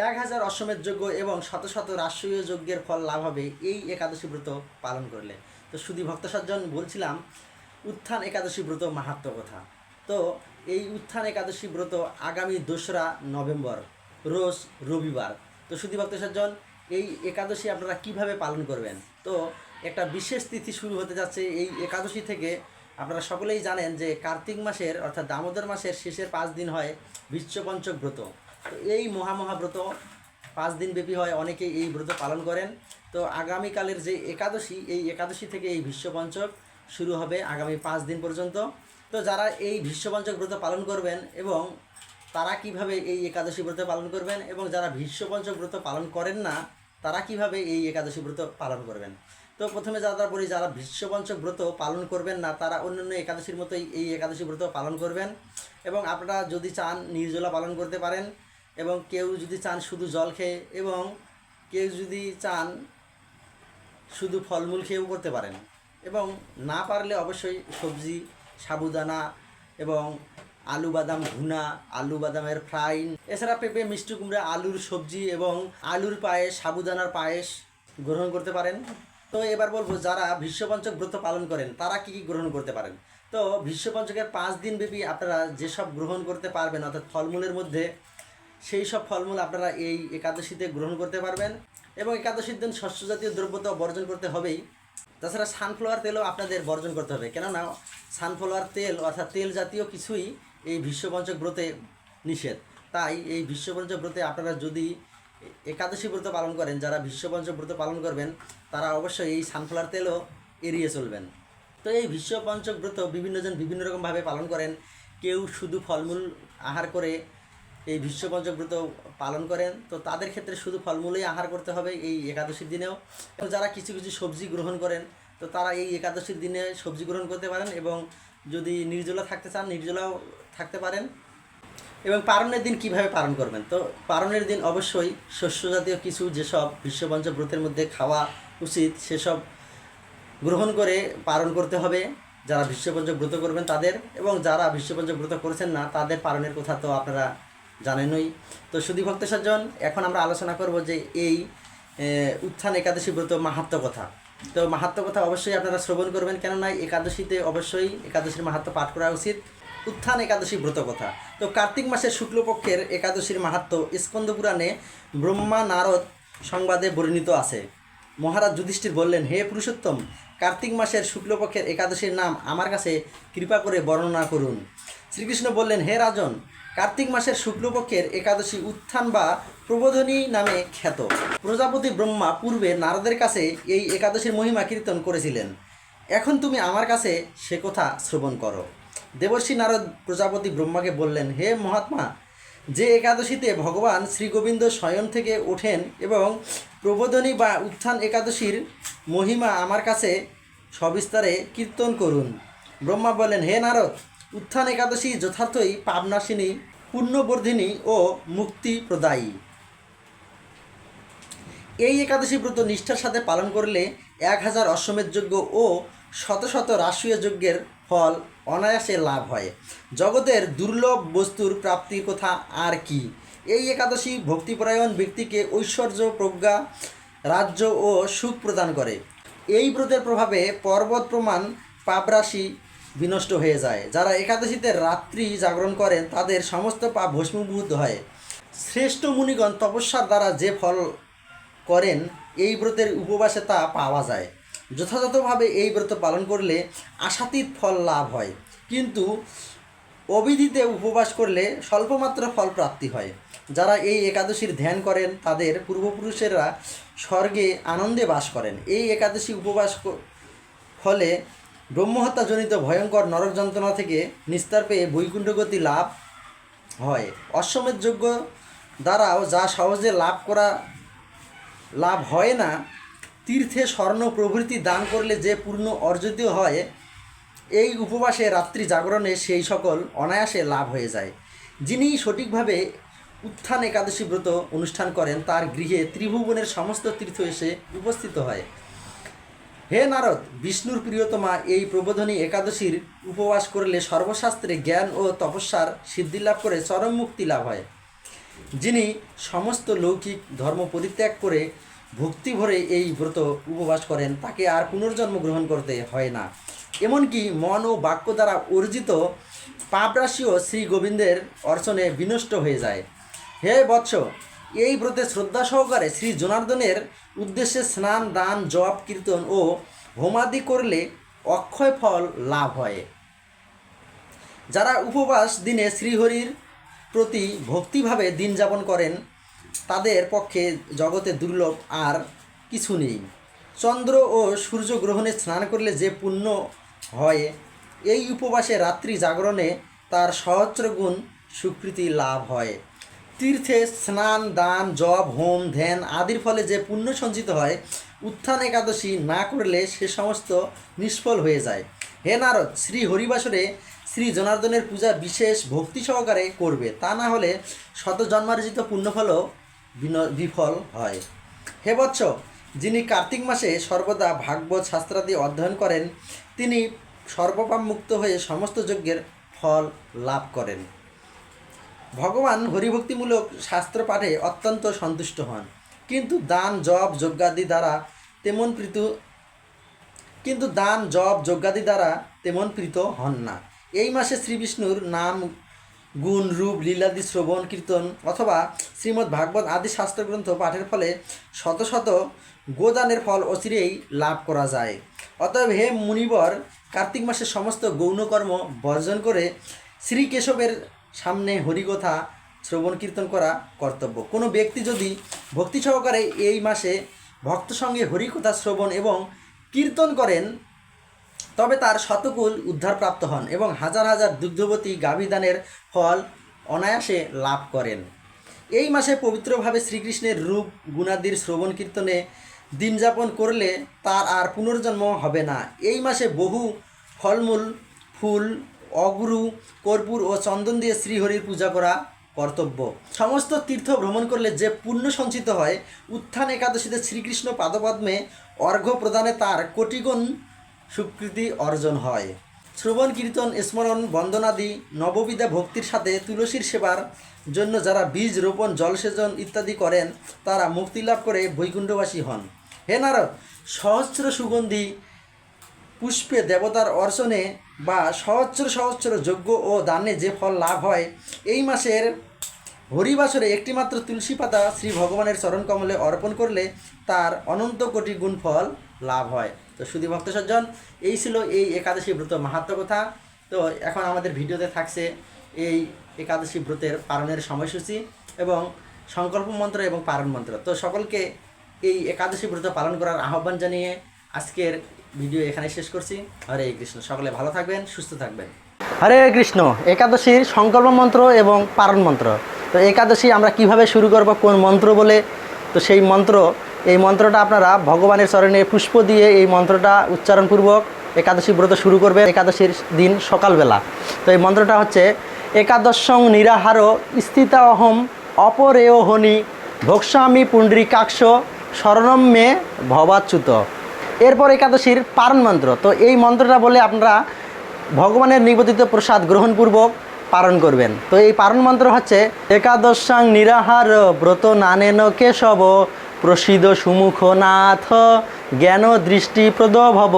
এক হাজার অশ্বমেধ যজ্ঞ এবং শত শত রাষ্ট্রীয় যজ্ঞের ফল লাভ হবে, এই একাদশী ব্রত পালন করলে। তো শুধু ভক্ত সজ্জন, বলছিলাম, উত্থান একাদশী ব্রত মাহাত্ম কথা। তো এই উত্থান একাদশী ব্রত আগামী দোসরা নভেম্বর, রোজ রবিবার। তো শুধু ভক্ত সজ্জন, এই একাদশী আপনারা কীভাবে পালন করবেন? তো একটা বিশেষ তিথি শুরু হতে যাচ্ছে এই একাদশী থেকে। আপনারা সকলেই জানেন যে কার্তিক মাসের, অর্থাৎ দামোদর মাসের শেষের পাঁচ দিন হয় বিশ্বপঞ্চক ব্রত। তো এই মহামহাব্রত, পাঁচ দিন ব্যাপী হয় অনেকেই এই ব্রত পালন করেন। তো আগামীকালের যে একাদশী, এই একাদশী থেকে এই বিশ্বপঞ্চক শুরু হবে আগামী পাঁচ দিন পর্যন্ত। তো যারা এই বিশ্বপঞ্চক ব্রত পালন করবেন এবং তারা কীভাবে এই একাদশী ব্রত পালন করবেন এবং যারা বিশ্বপঞ্চক ব্রত পালন করেন না, তারা কীভাবে এই একাদশী ব্রত পালন করবেন? তো প্রথমে যারা বলি যারা বিশ্বপঞ্চক ব্রত পালন করবেন না, তারা অন্যান্য একাদশীর মতোই এই একাদশী ব্রত পালন করবেন। এবং আপনারা যদি চান, নির্জলা পালন করতে পারেন। এবং কেউ যদি চান শুধু জল খেয়ে এবং কেউ যদি চান শুধু ফলমূল খেয়েও করতে পারেন এবং না পারলে অবশ্যই সবজি, সাবুদানা এবং আলু বাদাম ভুনা আলু বাদামের ফ্রাই, এছাড়া পেঁপে, মিষ্টি কুমড়া, আলুর সবজি এবং আলুর পায়েস, সাবুদানার পায়েস গ্রহণ করতে পারেন। তো এবার বলব, যারা বিশ্বপঞ্চক ব্রত পালন করেন, তারা কি কি গ্রহণ করতে পারেন? তো বিশ্বপঞ্চকের পাঁচ দিন ব্যাপী আপনারা যেসব গ্রহণ করতে পারবেন, অর্থাৎ ফলমূলের মধ্যে সেই সব ফলমূল আপনারা এই একাদশীতে গ্রহণ করতে পারবেন। এবং একাদশীর দিন শস্য জাতীয় দ্রব্য তো বর্জন করতে হবেই। তাছাড়া সানফ্লাওয়ার তেলও আপনাদের বর্জন করতে হবে। কেননা সানফ্লাওয়ার তেল অর্থাৎ তেল জাতীয় কিছুই এই বিশ্বপঞ্চক ব্রতে নিষেধ। তাই এই বিশ্বপঞ্চক ব্রতে আপনারা যদি একাদশী ব্রত পালন করেন, যারা বিশ্বপঞ্চক ব্রত পালন করবেন, তারা অবশ্যই এই সানফ্লাওয়ার তেলও এড়িয়ে চলবেন। তো এই বিশ্বপঞ্চক ব্রত বিভিন্নজন বিভিন্ন রকমভাবে পালন করেন। কেউ শুধু ফলমূল আহার করে এই বিশ্বপঞ্চক ব্রত পালন করেন, তো তাদের ক্ষেত্রে শুধু ফলমূলই আহার করতে হবে এই একাদশীর দিনেও। এবং যারা কিছু কিছু সবজি গ্রহণ করেন, তো তারা এই একাদশীর দিনে সবজি গ্রহণ করতে পারেন এবং যদি নির্জলা থাকতে চান, নির্জলাও থাকতে পারেন। এবং পারণের দিন কীভাবে পালন করবেন? তো পারণের দিন অবশ্যই শস্য জাতীয় কিছু যেসব বিশ্বপঞ্চ ব্রতের মধ্যে খাওয়া উচিত, সেসব গ্রহণ করে পালন করতে হবে। যারা বিশ্বপঞ্চক ব্রত করবেন তাদের, এবং যারা বিশ্বপঞ্চক ব্রত করেছেন না, তাদের পালনের কথা তো আপনারা জানেনই। তো সুদী ভক্ত সজ্জন, এখন আমরা আলোচনা করব যে এই উত্থান একাদশী ব্রত মাহাত্ম কথা। তো মাহাত্ম কথা অবশ্যই আপনারা শ্রবণ করবেন, কেননা একাদশীতে অবশ্যই একাদশীর মাহাত্ম পাঠ করা উচিত। উত্থান একাদশী ব্রত কথা। তো কার্তিক মাসের শুক্লপক্ষের একাদশীর মাহাত্ম স্কন্দ পুরাণে ব্রহ্মা নারদ সংবাদে বর্ণিত আছে। মহারাজ যুধিষ্ঠির বললেন, হে পুরুষোত্তম, কার্তিক মাসের শুক্লপক্ষের একাদশীর নাম আমার কাছে কৃপা করে বর্ণনা করুন। শ্রীকৃষ্ণ বললেন, হে রাজন কার্তিক মাসের শুক্লপক্ষের একাদশী উত্থান বা প্রবোধনী নামে খ্যাত। প্রজাপতি ব্রহ্মা পূর্বে নারদের কাছে এই একাদশীর মহিমা কীর্তন করেছিলেন। এখন তুমি আমার কাছে সে কথা শ্রবণ করো। দেবর্ষী নারদ প্রজাপতি ব্রহ্মাকে বললেন, হে মহাত্মা, যে একাদশীতে ভগবান শ্রীগোবিন্দ স্বয়ং থেকে ওঠেন এবং প্রবোধনী বা উত্থান একাদশীর মহিমা আমার কাছে সবিস্তারে কীর্তন করুন। ব্রহ্মা বলেন হে নারদ উত্থান একাদশী যথার্থই পাবনাশিনী পুণ্যবর্ধিনী ও মুক্তি প্রদায়ী। এই একাদশী ব্রত নিষ্ঠার সাথে পালন করলে এক হাজার অশ্বমেধ যজ্ঞ ও শত শত রাষ্ট্রীয় যজ্ঞের ফল অনায়াসে লাভ হয়। জগতের দুর্লভ বস্তুর প্রাপ্তির কথা আর কি? এই একাদশী ভক্তিপরায়ণ ব্যক্তিকে ঐশ্বর্য, প্রজ্ঞা, রাজ্য ও সুখ প্রদান করে। এই ব্রতের প্রভাবে পর্বত প্রমাণ, পাপরাশি বিনষ্ট হয়ে যায়। যারা একাদশীতে রাত্রি জাগরণ করেন, তাদের সমস্ত পাপ ভস্মীভূত হয়। শ্রেষ্ঠ মুনিগণ তপস্যার দ্বারা যে ফল করেন, এই ব্রতের উপবাসে তা পাওয়া যায়। যথাযথভাবে এই ব্রত পালন করলে আশাতীত ফল লাভ হয়। কিন্তু অবিধিতে উপবাস করলে স্বল্পমাত্র ফল প্রাপ্তি হয়। যারা এই একাদশীর ধ্যান করেন, তাদের পূর্বপুরুষেরা স্বর্গে আনন্দে বাস করেন। এই একাদশী উপবাস ফলে ব্রহ্মহত্যাজনিত ভয়ঙ্কর নরক যন্ত্রণা থেকে নিস্তার পেয়ে বৈকুণ্ঠগতি লাভ হয়। অশ্বমেধ যোগ্য দ্বারাও যা সহজে লাভ করা, লাভ হয় না, তীর্থে স্বর্ণ প্রভৃতি দান করলে যে পূর্ণ অর্জিত হয়, এই উপবাসে রাত্রি জাগরণে সেই সকল অনায়াসে লাভ হয়ে যায়। যিনি সঠিকভাবে উত্থান একাদশী ব্রত অনুষ্ঠান করেন, তার গৃহে ত্রিভুবনের সমস্ত তীর্থ এসে উপস্থিত হয়। হে নারদ, বিষ্ণুর প্রিয়তমা, এই প্রবোধনী একাদশীর উপবাস করলে সর্বশাস্ত্রে জ্ঞান ও তপস্যার সিদ্ধি লাভ করে চরম মুক্তি লাভ হয়। যিনি সমস্ত লৌকিক ধর্ম পরিত্যাগ করে ভক্তি ভরে এই ব্রত উপবাস করেন, তাকে আর পুনর্জন্ম গ্রহণ করতে হয় না। এমনকি মন ও বাক্য দ্বারা অর্জিত পাপরাশিও শ্রী গোবিন্দের অর্চনে বিনষ্ট হয়ে যায়। হে বৎস এই ব্রতে শ্রদ্ধা সহকারে শ্রী জনার্দনের উদ্দেশ্যে স্নান, দান, জপ, কীর্তন ও হোমাদি করলে অক্ষয় ফল লাভ হয়। যারা উপবাস দিনে শ্রীহরির প্রতি ভক্তিভাবে দিন যাপন করেন, তাদের পক্ষে জগতে দুর্লভ আর কিছু নেই। চন্দ্র ও সূর্য গ্রহণে স্নান করলে যে পুণ্য হয়, এই উপবাসে রাত্রি জাগরণে তার সহস্র গুণ স্বীকৃতি লাভ হয়। তীর্থে স্নান, দান, জপ, হোম, ধ্যান আদির ফলে যে পুণ্য সঞ্চিত হয়, উত্থান একাদশী না করলে সে সমস্ত নিষ্ফল হয়ে যায়। হে নারদ, শ্রী হরিবাসরে শ্রী জনার্দনের পূজা বিশেষ ভক্তি সহকারে করবে। তা না হলে শত জন্মার্জিত পুণ্যফলও বিফল হয়। হে বৎস, যিনি কার্তিক মাসে সর্বদা ভাগবত শাস্ত্রাদি অধ্যয়ন করেন, তিনি সর্বপাপ মুক্ত হয়ে সমস্ত যজ্ঞের ফল লাভ করেন। ভগবান হরিভক্তিমূলক শাস্ত্র পাঠে অত্যন্ত সন্তুষ্ট হন। কিন্তু দান, জপ, যজ্ঞাদি দ্বারা তেমন প্রীত, কিন্তু দান, জপ, যজ্ঞাদি দ্বারা তেমন প্রীত হন না। এই মাসে শ্রীবিষ্ণুর নাম, গুণ, রূপ, লীলাদি, শ্রবণ, কীর্তন অথবা শ্রীমদ্ ভাগবত আদি শাস্ত্রগ্রন্থ পাঠের ফলে শত শত গোদানের ফল অচিরেই লাভ করা যায়। অতএব হে মুনিবর, কার্তিক মাসে সমস্ত গৌণকর্ম বর্জন করে শ্রী কেশবের সামনে হরিকথা, শ্রবণ কীর্তন করা কর্তব্য। কোনো ব্যক্তি যদি ভক্তি সহকারে এই মাসে ভক্ত সঙ্গে হরিকথা, শ্রবণ এবং কীর্তন করেন, তবে তার শতকুল উদ্ধারপ্রাপ্ত হন এবং হাজার হাজার দুগ্ধবতী গাভীদানের ফল অনায়াসে লাভ করেন। এই মাসে পবিত্রভাবে শ্রীকৃষ্ণের রূপ, গুণাদির শ্রবণ কীর্তনে দিন যাপন করলে তার আর পুনর্জন্ম হবে না। এই মাসে বহু ফলমূল, ফুল অগুরু, কর্পূর ও চন্দন দিয়ে শ্রীহরির পূজা করা কর্তব্য। সমস্ত তীর্থ ভ্রমণ করলে যে পুণ্য সঞ্চিত হয়, উত্থান একাদশীতে শ্রীকৃষ্ণ পাদপদ্মে অর্ঘ্য প্রদানে তার কোটিগুণ স্বীকৃতি অর্জন হয়। শ্রবণ, কীর্তন, স্মরণ, বন্দনাদি, নববিধা ভক্তির সাথে তুলসীর সেবার জন্য যারা বীজ রোপণ, জলসেচন ইত্যাদি করেন, তারা মুক্তি লাভ করে বৈকুণ্ঠবাসী হন। হে নারদ, সহস্র সুগন্ধি পুষ্পে দেবতার অর্চনে বা সহস্র সহস্র যজ্ঞ ও দানে যে ফল লাভ হয়, এই মাসের হরিবাসরে একটিমাত্র তুলসী পাতা শ্রী ভগবানের চরণ কমলে অর্পণ করলে তার অনন্ত কোটি গুণ ফল লাভ হয়। তো শুধু ভক্ত সজ্জন, এই ছিল এই একাদশী ব্রত মাহাত্ম কথা। তো এখন আমাদের ভিডিওতে থাকছে এই একাদশী ব্রতের পালনের সময়সূচি এবং সংকল্প মন্ত্র এবং পালন মন্ত্র। তো সকলকে এই একাদশী ব্রত পালন করার আহ্বান জানিয়ে আজকের ভিডিও এখানে শেষ করছি। হরে কৃষ্ণ, সকলে ভালো থাকবেন, সুস্থ থাকবেন। হরে কৃষ্ণ, একাদশীর সংকল্প মন্ত্র এবং পারণ মন্ত্র। তো একাদশী আমরা কীভাবে শুরু করব, কোন মন্ত্র বলে? তো সেই মন্ত্র, এই মন্ত্রটা আপনারা ভগবানের চরণে পুষ্প দিয়ে এই মন্ত্রটা উচ্চারণপূর্বক একাদশী ব্রত শুরু করবে একাদশীর দিন সকালবেলা। তো এই মন্ত্রটা হচ্ছে, একাদশং নিরাহার স্থিতা অহম অপরেয় হনি ভোক্সামি পুণ্ডরিকাক্ষ শরণম মে ভবাচ্যুত। এরপর একাদশীর পারণ মন্ত্র। তো এই মন্ত্রটা বলে আপনারা ভগবানের নিবেদিত প্রসাদ গ্রহণপূর্বক পালন করবেন। তো এই পারণ মন্ত্র হচ্ছে, একাদশাং নিরাহার ব্রত নানেন কেশব, প্রসিদ্ধ সুমুখ নাথ জ্ঞান দৃষ্টি প্রদ ভব